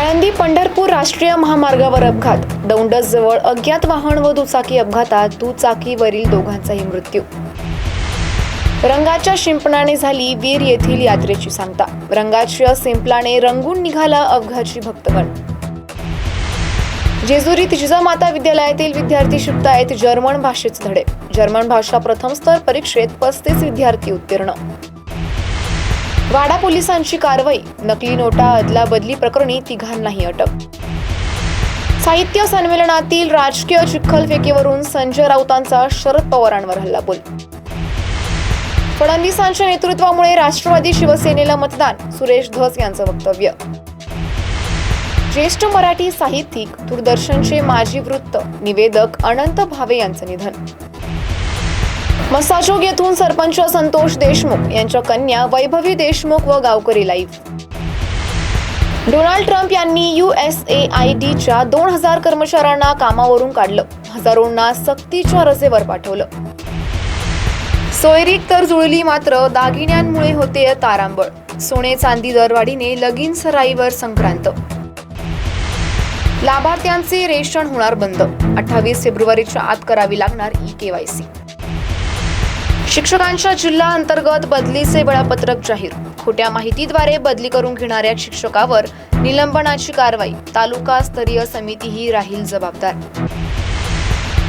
आळंदी पंढरपूर राष्ट्रीय महामार्गावर अपघात. दौंडसजवळ अज्ञात वाहन व दुचाकी अपघातात दुचाकीवरील दोघांचाही मृत्यू. रंगाच्या शिंपणाने झाली वीर येथील यात्रेची सांगता. रंगाच्या शिंपलाने रंगून निघाला अपघाची भक्तगण. जेजुरीत जिजामाता विद्यालयातील विद्यार्थी शिकतायत जर्मन भाषेचे धडे. जर्मन भाषा प्रथम स्तर परीक्षेत पस्तीस विद्यार्थी उत्तीर्ण. वाडा पोलिसांची कारवाई. नकली नोटा अदला बदली प्रकरणी तिघांनाही अटक. साहित्य संमेलनातील राजकीय चिखलफेकीवरून संजय राऊतांचा शरद पवारांवर हल्लाबोल. फडणवीसांच्या नेतृत्वामुळे राष्ट्रवादी शिवसेनेला मतदान सुरेश धस यांचं वक्तव्य. ज्येष्ठ मराठी साहित्यिक दूरदर्शनचे माजी वृत्त निवेदक अनंत भावे यांचं निधन. मसाजोग येथून सरपंच संतोष देशमुख यांच्या कन्या वैभवी देशमुख व गावकरी लाईव्ह. डोनाल्ड ट्रम्प यांनी युएसए आय डीच्या दोन हजार कर्मचाऱ्यांना कामावरून काढलं. हजारोंना सक्तीच्या रजेवर पाठवलं. सोयरीक तर जुळली मात्र दागिन्यांमुळे होते तारांबळ. सोने चांदी दरवाढीने लगीन सराईवर संक्रांत. लाभार्थ्यांचे रेशन होणार बंद. अठ्ठावीस फेब्रुवारीच्या आत करावी लागणार ई केवायसी शिक्षकांच्या जिल्हा अंतर्गत बदलीचे वेळापत्रक जाहीर. खोट्या माहितीद्वारे बदली करून घेणाऱ्या शिक्षकावर निलंबनाची कारवाई. तालुका स्तरीय समितीही राहील जबाबदार.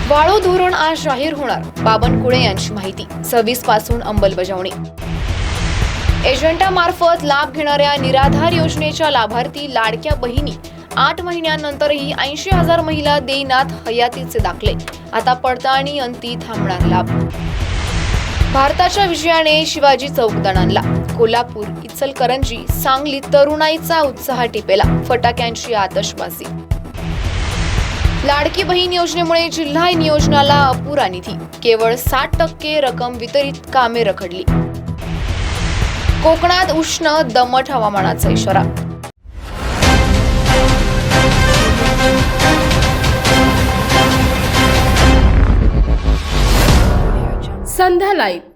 वाळू धोरण आज जाहीर होणार बाबनकुळे यांची माहिती. सव्वीसपासून अंमलबजावणी. एजंटामार्फत लाभ घेणाऱ्या निराधार योजनेच्या लाभार्थी लाडक्या बहिणी. आठ महिन्यानंतरही ऐंशी हजार महिला देईनात हयातीचे दाखले. आता पडताळणी अंती थांबणार लाभ. भारताच्या विजयाने शिवाजी चौकदण आणला कोल्हापूर इचलकरंजी सांगली तरुणाईचा उत्साह टिपेला. फटाक्यांची आतषबाजी. लाडकी बहीण योजनेमुळे जिल्हा नियोजनाला अपुरा निधी. केवळ साठ टक्के रक्कम वितरित कामे रखडली. कोकणात उष्ण दमट हवामानाचा इशारा. संध्या लाईव्ह